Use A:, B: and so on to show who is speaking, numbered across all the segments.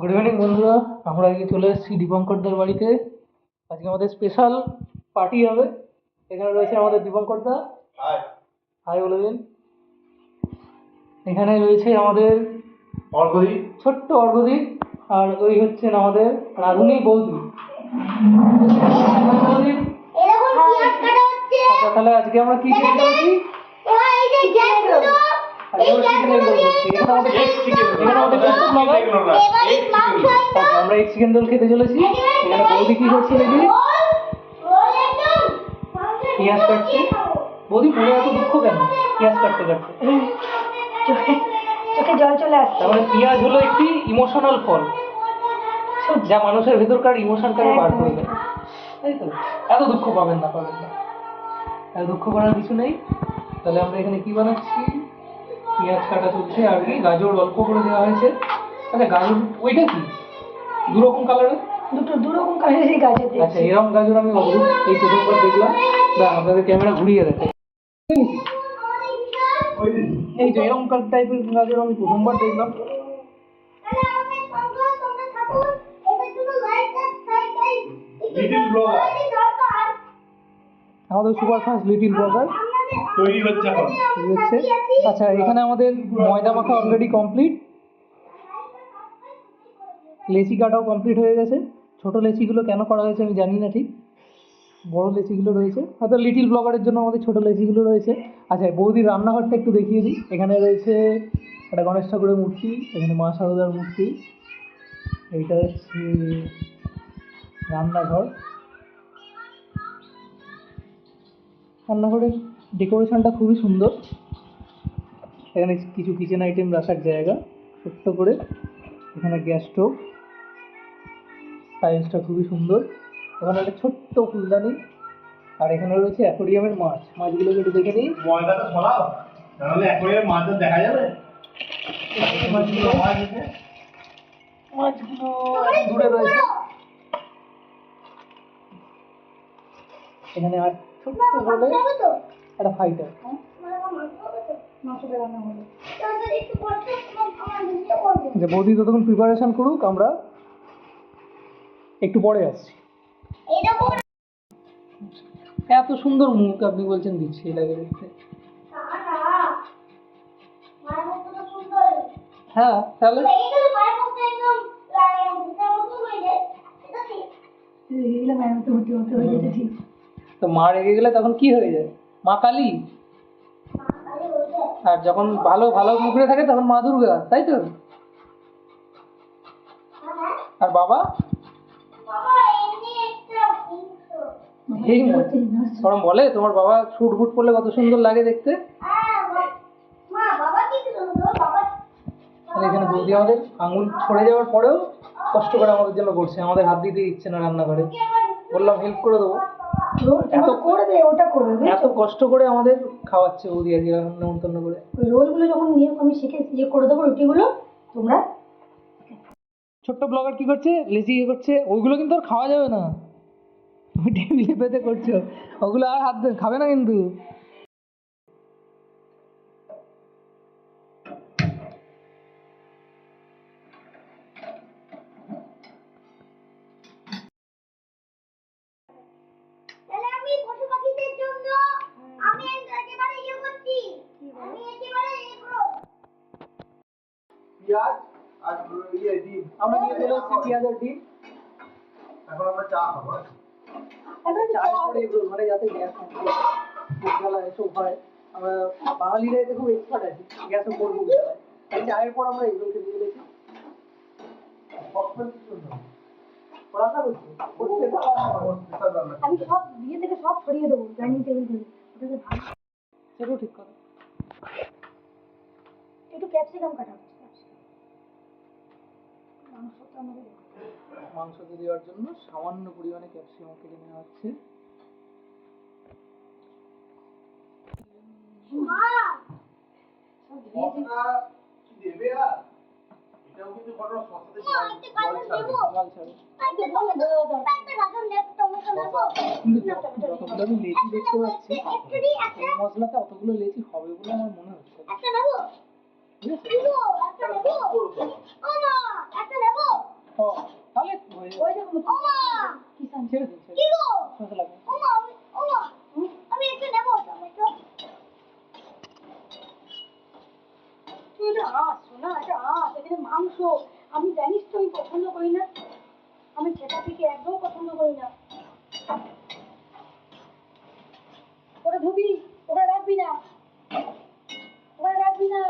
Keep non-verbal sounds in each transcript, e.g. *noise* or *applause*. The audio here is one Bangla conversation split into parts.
A: গুড ইভিনিং বন্ধুরা। আমরা আজকে চলে এসেছি দীপঙ্করদার বাড়িতে। আজকে আমাদের স্পেশাল পার্টি হবে। এখানে রয়েছে আমাদের দীপঙ্করদা। হাই বলে দিন। এখানে রয়েছে আমাদের
B: অর্ঘদি
A: ছোট্ট অর্ঘদি আর ওই হচ্ছেন আমাদের রাধুনি বৌদি। আচ্ছা তাহলে আজকে আমরা কি চিকেন আমরা
C: এই
A: চিকেন রোল খেতে চলেছি। এখানে বৌদি কি করছে দেখি? পেঁয়াজ কাটছে? বৌদি পুরো এত দুঃখ কেন? পেঁয়াজ কাটতে কাটতে
D: চোখে জল চলে আসছে।
A: তার মানে পেঁয়াজ হলো একটি ইমোশনাল ফল। যা মানুষের ভেতরকার ইমোশনটাকে বার করে দেয়। তাই তো। এত দুঃখ পাবেন না পাবেন না। এত দুঃখ করার কিছু নেই। তাহলে আমরা এখানে কি বানাচ্ছি? পেঁয়াজ কাটা চলছে আর কি গাজর অল্প করে দেওয়া হয়েছে। আচ্ছা গাজর ওইটা কি? দু রকম কালারের
D: দুটো দু রকম কালারেরই গাছের
A: আচ্ছা এরকম গাজর আমি অদ্ভুত এই প্রথমবার দেখলাম। না আপনাদের ক্যামেরা ঘুরিয়ে দেখে এই যে এরকম টাইপের গাজর আমি প্রথমবার দেখলাম।
C: আমাদের সঙ্গে তোমরা থাকুন এবার শুধু লাইটটা সাইডটাই
B: Little blogger।
C: দরকার
A: আমাদের সুপার ফাস্ট লিটিল ব্লগার
B: তৈরি হচ্ছে এখন।
A: আচ্ছা এখানে আমাদের ময়দা মাখা অলরেডি কমপ্লিট লেচি কাটাও কমপ্লিট হয়ে গেছে। ছোট লেচিগুলো কেন করা হয়েছে আমি জানি না ঠিক। বড় লেচিগুলো রয়েছে। হয়তো লিটিল ব্লগারের জন্য আমাদের ছোট লেচিগুলো রয়েছে। আচ্ছা বৌদির রান্নাঘরটা একটু দেখিয়ে দিই। এখানে রয়েছে একটা গণেশ ঠাকুরের মূর্তি, এখানে মা শারদার মূর্তি। এইটা হচ্ছে রান্নাঘর। রান্নাঘরের ডেকোরেশনটা খুবই সুন্দর। এখানে কিছু কিচেন আইটেম রাখার জায়গা ছোট্ট করে। এখানে গ্যাস স্টোভ টাইলসটা খুবই সুন্দর। ওখানে একটা ছোট্ট ফুলদানি আর এখানে রয়েছে অ্যাকোরিয়ামের মাছ। মাছগুলোকে একটু দেখে নিই।
B: ময়দাটা সরাও তাহলে একবারে মাছটা দেখা যাবে। মাছগুলো মাছ
A: দূরে রয়েছে। এখানে আর ছোট্ট বলে একটা ফাইটার
C: মানে ভিডিও করবে।
A: যে বৌদি ততক্ষণ প্রিপারেশন করুক আমরা একটু পরে আসছি। এত সুন্দর মুখ আপনি বলছেন দিচ্ছি লাগে দেখতে। হ্যাঁ তাহলে?
C: হয়ে
D: হয়ে
A: তো মা রেগে গেলে তখন কি হয়ে যায়? মা কালী? আর যখন ভালো ভালো মুখে থাকে তখন মা দুর্গা, তাই তো? আর বাবা? এই বলে, তোমার বাবা শুট বুট পরলে কত সুন্দর লাগে দেখতে। এখানে বৌদি আমাদের আঙুল ছড়ে যাওয়ার পরেও কষ্ট করে আমাদের জন্য করছে। আমাদের হাত দিতে ইচ্ছে না রান্নাঘরে। বললাম হেল্প করে দেবো।
D: এত করবে ওটা করবে
A: এত কষ্ট করে আমাদের খাওয়াচ্ছে বৌদি আজকে নেমন্তন্ন করে।
D: ওই রোলগুলো যখন নিয়ে আমি শিখেছি করে দেবো রুটিগুলো তোমরা
A: ছোট্ট ব্লগার কি করছে? লেচি ইয়ে করছে ওইগুলো কিন্তু আর খাওয়া যাবে না। টেবিলে পেতে করছ ওগুলো আর হাত দেবে খাবে না কিন্তু। আমরা নিয়ে চলে এসেছি পেঁয়াজের ডিম।
B: এখন আমরা চা খাব
D: এখন
A: চাষ করে এগুলো ঘরে যাতে গ্যাস জ্বালা এসব হয়। আমরা বাঙালিরা এতে খুব এক্সপার্ট আছি গ্যাসও করব এই চায়ের পর আমরা এগুলো করছি? করতে
D: আমি সব বিয়ে থেকে সব ছড়িয়ে দেবো ডাইনিং টেবিল থেকে। ওটাকে ভালো
A: সেটাও ঠিক কথা।
D: একটু ক্যাপসিকাম কাটা হচ্ছে ক্যাপসিকাম মাংসটা আমাদের
A: মাংসতে দেওয়ার জন্য সামান্য পরিমাণে ক্যাপসিকাম কেটে নেওয়া হচ্ছে।
C: মা
B: মশলা কি দেবে আর? এটাও কিন্তু ঘটনা সস্তাতে
C: মা একটা কাজল দেবো।
A: লাল ছাড়ে
C: একটা টমেটো একটা গাজর নেব টমেটো নেব
A: কিন্তু যত- যতগুলো আমি লেচি দেখতে পাচ্ছি
C: একটু দিই
A: মশলাতে অতগুলো লেচি হবে বলে আমার মনে হচ্ছে।
C: একটা নেব।
A: ঠিক আছে?
C: একটা নেব।
D: মাংস আমি জানিস তো পছন্দ করি না আমি সেটা থেকে একদম পছন্দ করি না ওটা ধুবি ওটা রাখবি না ওটা রাখবি না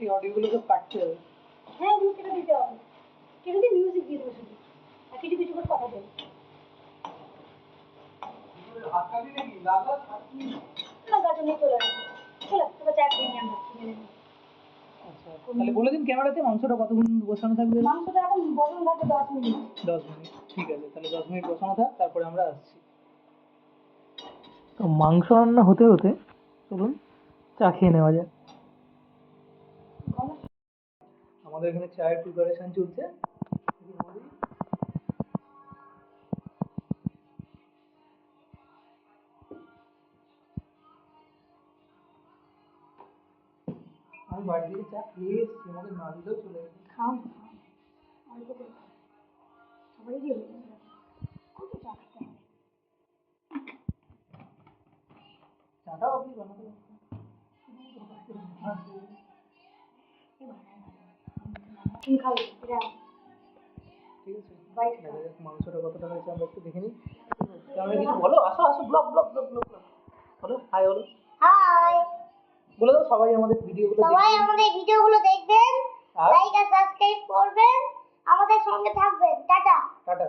A: এই অডিওগুলোকে কাটতে হবে
D: হ্যাঁ কেটে দিতে হবে। দিয়ে মিউজিক দিয়ে দেবো শুধু? আর কিছু কিছু করে কথা দেবে
A: আচ্ছা তাহলে বলে দিন ক্যামেরাতে মাংসটা কতক্ষণ বসানো থাকবে?
D: মাংসটা এখন বসন থাকবে দশ মিনিট।
A: দশ মিনিট ঠিক আছে তাহলে দশ মিনিট বসানো থাক তারপরে আমরা আসছি। তো মাংস রান্না হতে হতে চলুন চা খেয়ে নেওয়া যাক। আমাদের এখানে চায়ের প্রিপারেশন চলছে। আমি বাড়ি থেকে চা খেয়ে এসেছি আমাকে না দিলেও চলে গেছে।
D: খাও অল্প করে খাও।
A: মাংসটা কতটা হয়েছে আমরা একটু দেখে নিই। কিছু বলো? আসো আসো ব্লগ ব্লগ ব্লগ ব্লগ বলো হাই বলো।
C: হাই
A: বলে দাও সবাই আমাদের ভিডিওগুলো
C: সবাই
A: দেখবেন
C: আমাদের ভিডিওগুলো দেখবেন
A: আর?
C: লাইক আর সাবস্ক্রাইব করবেন আমাদের সঙ্গে থাকবেন। টাটা।
A: টাটা।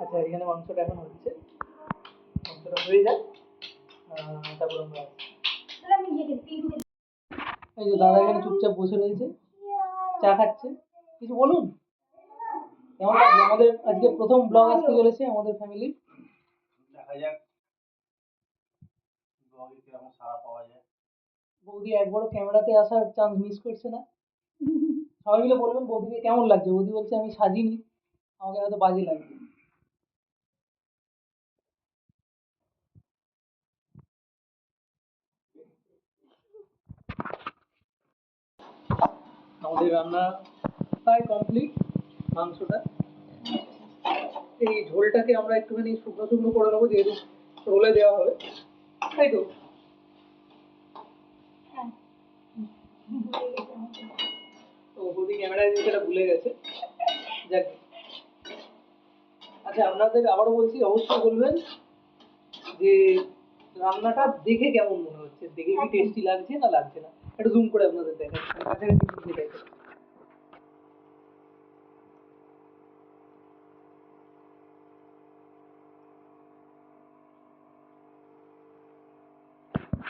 A: আচ্ছা এখানে মাংসটা এখন হচ্ছে। মাংসটা হয়ে যাক। আহ, তারপর আমরা
D: ইয়ে
A: এই যে দাদা এখানে চুপচাপ বসে রয়েছে। চা খাচ্ছে। কিছু বলুন? কেমন লাগছে আমাদের আজকে প্রথম ব্লগ আসতে চলেছে আমাদের ফ্যামিলি
B: দেখা যাক। ব্লগে কীরকম সারা পাওয়া যায়।
A: বৌদি একবারও ক্যামেরাতে আসার চান্স মিস করছে না। সবাই মিলে বলবেন বৌদিকে কেমন লাগছে? বৌদি বলছে আমি সাজিনি। আমাকে হয়তো বাজে লাগছে আমাদের রান্না প্রায় কমপ্লিট মাংসটা। এই ঝোলটাকে আমরা একটুখানি শুকনো শুকনো করে নেব যেহেতু রোলে দেওয়া হবে। তাই তো? তো বৌদি ক্যামেরায় সেটা ভুলে গেছে। যাক। আচ্ছা আপনাদের আবারও বলছি অবশ্যই বলবেন যে রান্নাটা দেখে কেমন মনে হচ্ছে? দেখে কি টেস্টি লাগছে না লাগছে না? একটু জুম করে আপনাদের দেখাচ্ছি।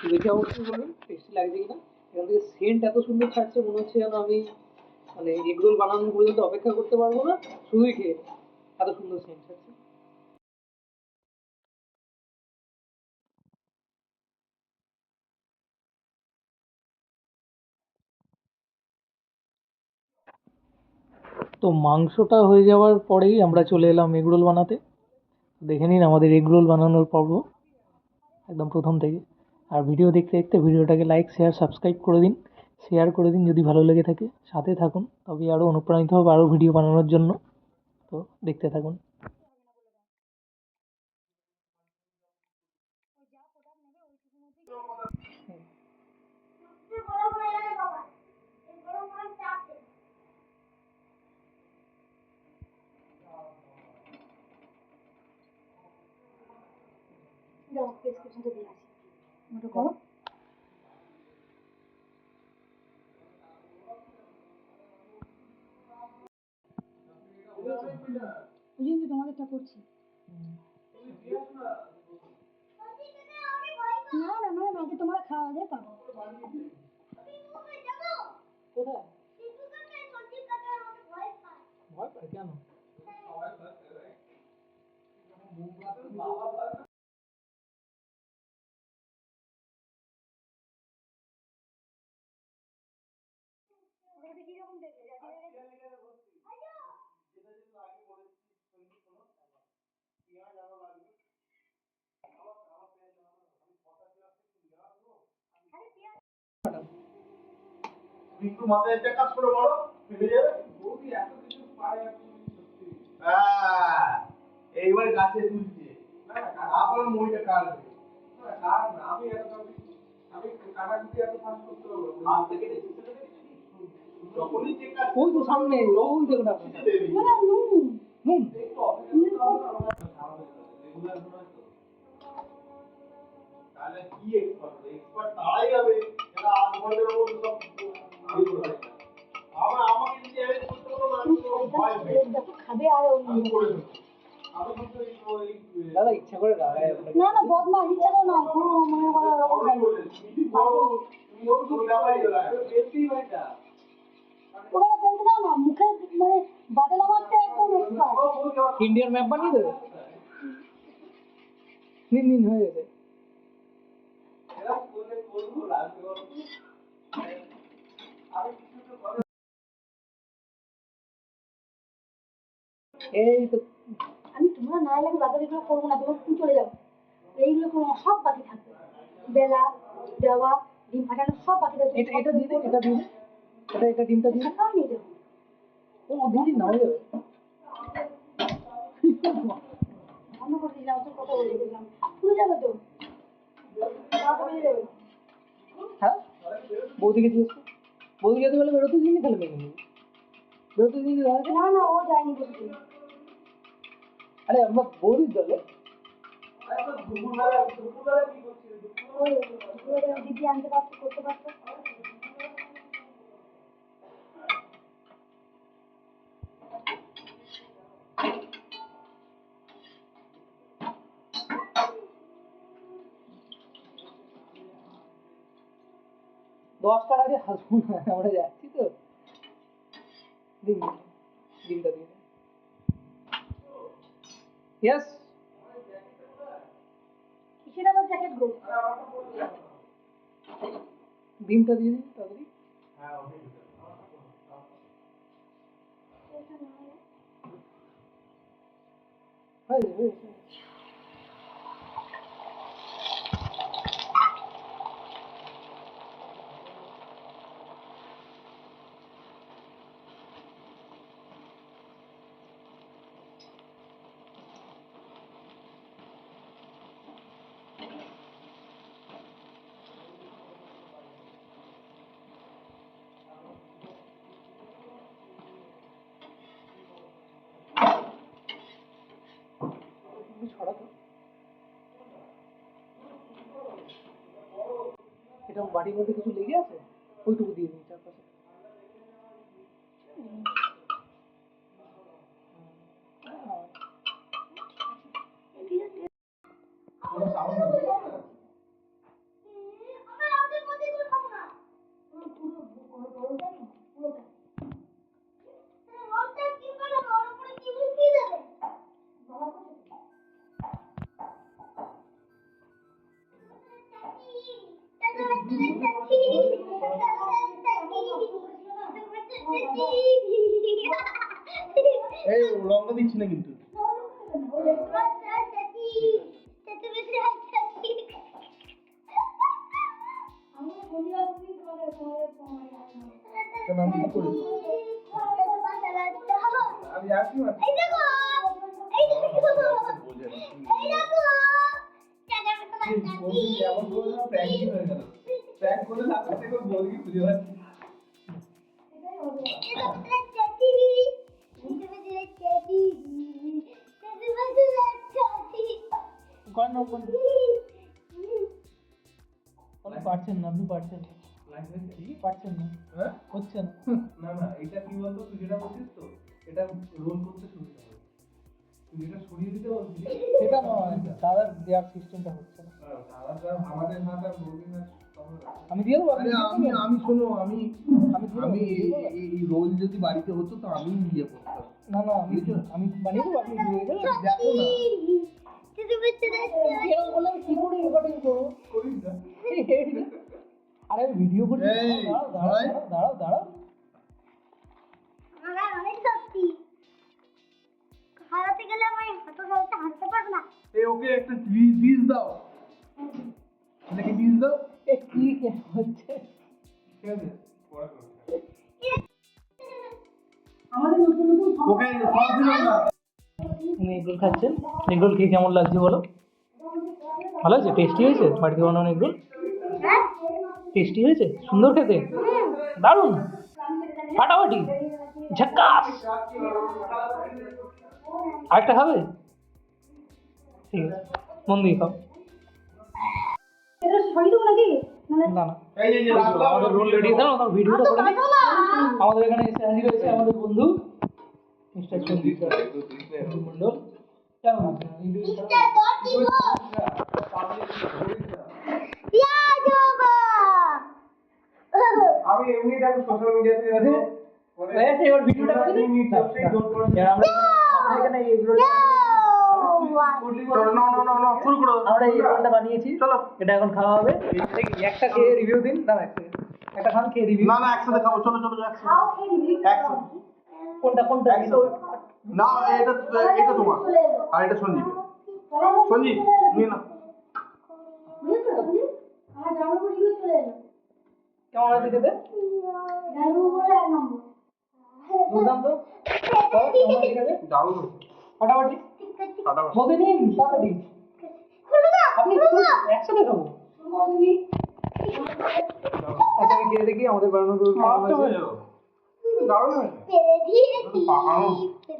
A: দেখে অবশ্যই বলবেন টেস্টি লাগছে কিনা? এখান থেকে সেন্ট এত সুন্দর ছাড়ছে মনে হচ্ছে যেন আমি মানে এগরোল বানানো পর্যন্ত অপেক্ষা করতে পারব না, শুধুই খেয়ে এত সুন্দর সেন্ট ছাড়ছে তো মাংসটা হয়ে যাওয়ার পরেই আমরা চলে এলাম এগরোল বানাতে। দেখে নিন আমাদের এগরোল বানানোর পর্ব, একদম প্রথম থেকে। আর ভিডিও দেখতে দেখতে ভিডিওটাকে লাইক শেয়ার সাবস্ক্রাইব করে দিন শেয়ার করে দিন যদি ভালো লেগে থাকে। সাথে থাকুন তবে আরও অনুপ্রাণিত হবে আরও ভিডিও বানানোর জন্য। তো দেখতে থাকুন।
D: প্রেসক্রিপশনটা দিয়ে ওটা করো ওই জন্য তোমাদেরটা করছি না না না না আগে তোমার খাওয়া দিয়ে পাবো।
A: কোথায়?
C: কিন্তু কাটায় সবজি কাটায় আমাকে ভয় পায়
A: ভয় পায় কেন
D: ওটা কীরকম দেখবে
B: তুমি একটু মাথায় একটা কাজ করে বলো ফেলে যাবে হ্যাঁ, এইবার গাছে তুলছে আবার মইটা কাটবে হাত থেকে কাজ
A: ওই তো সামনে ওই দেখো না
D: না না নুন?
A: নুন
B: তাহলে কি এক্সপার্ট এক্সপার্ট তারাই হবে যারা আধ ঘণ্টার মধ্যে সব ইয়ে করে আমার আমাকে যদি আমি করতে পারব না, আমি তো ভয়
D: দেখো খাবে আর
B: আমি করে দেবো। আমি কিন্তু এই ওই
A: দাদা ইচ্ছা করে রাগায়
D: না না বদমাস ইচ্ছা করে নয় পুরো মনে করো ওরকম
B: বড় বলে, তুমি বড়, তুমি ওর কোনো ব্যাপারই না। বেশি ভাইটা।
D: ওখানে ফেলতে দাও না মুখে মানে বাদলা মারতে একদম এক্সপার্ট
A: ইন্ডিয়ার ম্যাপ বানিয়ে দেবে? নিন নিন হয়ে গেছে। এই তো।
D: আমি তোমরা না এলে আমি বাজার এগুলো করব না তোমরা তুমি চলে যাও। এইগুলো কোনো সব বাকি থাকবে। বেলা দেওয়া ডিম ফাটানো সব বাকি থাকবে।
A: এটা এটা দিয়ে দিন এটা দিন। এটা এটা ডিমটা দিন।
D: নিয়ে যাও
A: ও দিয়ে দিন না হয়ে যাবে।
D: তো বেরিয়ে
A: হ্যাঁ? বৌদিকে বৌদিকে যদি বলে বেরোতে দিন তাহলে মেনে নিবি
D: না না ও যায়নি বলছি
A: আরে আমরা বৌদির দলে
D: দিদি আনতে পারতো করতে পারতো
A: দশটার আগে হাসবো না আমরা যাচ্ছি তো। দিন দিন ডিমটা দিয়ে ইয়েস
D: কিসের জ্যাকেট গো?
A: ডিমটা দিয়ে দিন তাড়াতাড়ি। হয়ে যাবে হয়ে যাবে। একটু ছড়াতো এটা বাড়ির মধ্যে কিছু লেগে আছে ওইটুকু দিয়ে দিন
B: লঙ্কা দিচ্ছি না কিন্তু।
D: আমি বলি
B: কেন আমি কি করি? আমি আসি না
C: এই দেখো এই দেখো। এই দেখো। চাচার মতো
B: বলছি কেমন করে প্র্যাঙ্ক লাস্ট থেকে বলবি খুঁজে পাচ্ছি
A: করেন না করেন আপনি পারছেন না আপনি পারছেন। না কি? পারছেন না।
B: হ্যাঁ?
A: হচ্ছে না *laughs*
B: না না এটা কি বলতো? তুই যেটা বলছিস তো এটা রোল করতে সুবিধা হবে। তুই যেটা সরিয়ে দিতে বলছিস
A: সেটা নয় দাদার দেওয়ার সিস্টেমটা হচ্ছে না।
B: আলাদা আমাদের হাত আর বলবি না
A: আমি দিয়ে দেবো
E: আরে আমি? আমি শোনো আমি
A: আমি
E: আমি এই- রোল যদি বাড়িতে হতো তো আমি ইয়ে করতাম।
A: না না আমি আমি বানিয়ে দেবো আপনি দিয়ে দেবেন।
E: দেখো না।
A: আরে ভিডিও করছি। দাঁড়াও দাঁড়াও দাঁড়াও দাঁড়াও দাঁড়াও
C: অনেক সত্যি হারাতে গেলে আমি হাঁটু হারাতে হাঁটতে পারব না।
E: এই ওকে একটা বীজ দাও। বীজ দাও।
A: এ কি হচ্ছে?
B: ঠিক আছে পড়া করবি
D: আমাদের নতুন নতুন
E: ওকে সব দিলাম না
A: এগরোল খাচ্ছেন? এগরোল খেয়ে কেমন লাগছে বলো? ভালো আছে? টেস্টি হয়েছে? বাড়িতে বানানো এগরোল? টেস্টি হয়েছে? সুন্দর খেতে? দারুণ! ফাটাফাটি! ঝাক্কাস! আরেকটা খাবে? ঠিক আছে। মন দিয়ে খাও।
D: মানে
A: না আমাদের রোল রেডি দাও ভিডিওটা আমাদের এখানে এসে হাজির হয়েছে আমাদের বন্ধু। মিস্টার কেমন
C: ইয়া
B: আমি এমনি দেখো সোশ্যাল মিডিয়াতে
A: আছে হয়েছে এবার ভিডিওটা করে এখানে এগুলো
B: শুরু করো
A: আমরা এই বানিয়েছি
B: চলো
A: এটা এখন খাওয়া হবে একটা খেয়ে রিভিউ দিন দাঁড়া একটা খান খেয়ে রিভিউ
B: না না একসাথে খাব চলো চলো একসাথে
D: খাও খেয়ে নিবি
B: একসাথে
A: কোনটা কোনটা?
B: না এটা এটা তোমার। আর এটা সঞ্জীব। সঞ্জীব নিয়ে না
A: কেমন খেতে? দুর্দান্ত।
B: দারুণ
A: ফাটাফাটি? নিন তাড়াতাড়ি। আপনি একসাথে খাব। আচ্ছা আমি খেয়ে দেখি আমাদের বানানো
B: দারুণ হয়েছে।
C: পেরে দিয়েছি
B: পাকানো।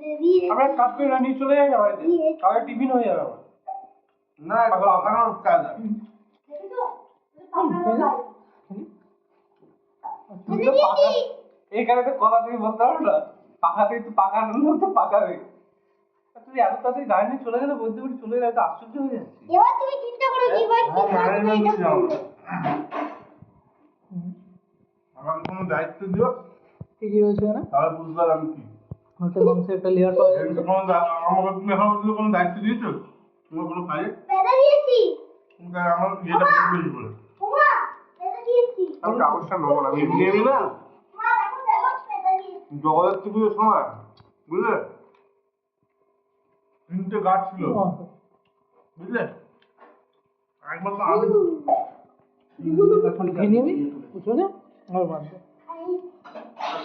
C: দিয়েছি।
B: আমরা কাজ করে নিয়ে চলে যাই বাড়িতে। তাহলে টিফিন হয়ে যাবে না পাকানোর কাজ আছে।
D: দেখেছ? পাকানো গাছ
B: তুমি তো পাকা এইখানে তো কথা তুমি বলতে পারো না। পাকাতে একটু পাকানো লোক তো পাকাবে। তুমি এত তাড়াতাড়ি গাড়ি নিয়ে চলে গেলে বলতে চলে গেলে তো আশ্চর্য হয়ে যাচ্ছে।
C: এবার তুমি চিন্তা করো কি ভাই কি
B: হ্যাঁ,
C: করবে
B: আমাকে কোনো দায়িত্ব দিও।
A: কি কি রয়েছে এখানে?
B: তাহলে বুঝতে পারলাম আমি কি?
A: হাতের মাংসের একটা লেয়ার পাওয়া যাবে।
B: আমাকে তুমি এখন পর্যন্ত কোনো দায়িত্ব দিয়েছ? তোমার কোনো কাজে?
C: পেরে দিয়েছি।
B: আমার ইয়েটা বুঝবে বলে। আমি কাগজটা নেব না আমি এমনি এমনি না?
C: মা দেখো দেখো পেরে দিয়েছি।
B: জগদ্ধাত্রী পুজোর সময় বুঝলে? তিনটে গাছ ছিল। বুঝলে? একবার তো আমি।
A: খেয়ে নিবি? বুঝছ না আমার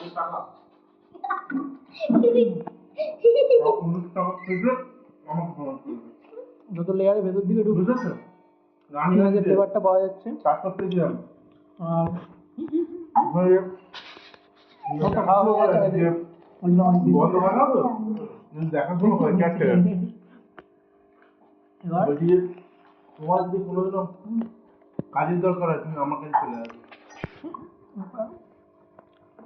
A: বানতে
B: টাকা উনিশ টাকা থেকে আমার খরচ করবে
A: যত লেয়ারের ভেতর দিকে ঢুকবে
B: বুঝেছ? রানি
A: পেঁয়াজের ফ্লেভারটা পাওয়া যাচ্ছে।
B: চাষ করতে দিলাম
A: আর
B: ওখানে
A: কত খাওয়া গেছে
B: যে হয় না তো? দেখাশোনা হয় চারটে বলছি তোমার যদি কোনো কাজের দরকার হয় তুমি আমার কাছে চলে আসবে।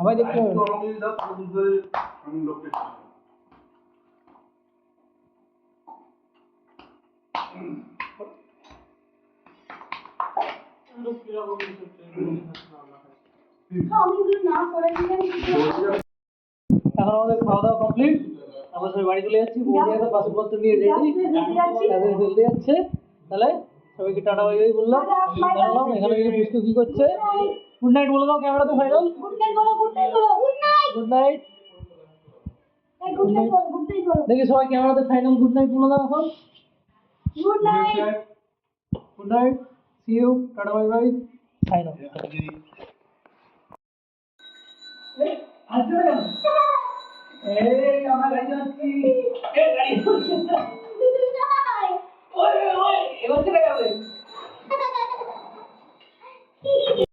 A: সবাই দেখতে হবে
B: বুঝতে?
A: এখন আমাদের খাওয়া দাওয়া কমপ্লিট আমরা সবাই বাড়ি চলে যাচ্ছি বৌদি একটা বাসনপত্র নিয়ে রেডি। তাদের ফেলতে যাচ্ছে। তাহলে সবাইকে টাটা বাই বাই বললাম। জানালাম এখানে পুষ্প কি করছে। গুড নাইট বলে দাও ক্যামেরাতে ফাইনাল
D: গুড নাইট বলো গুড নাইট বলো good night
A: good night
D: good night বলো গুড নাইট বলো।
A: দেখি সবাই ক্যামেরাতে ফাইনাল গুড নাইট বলে দাও এখন।
D: Good night
A: good night see you tata bye bye final আচ্ছা এই গাড়ি যাচ্ছি এই গাড়ি এবার চলে যাবে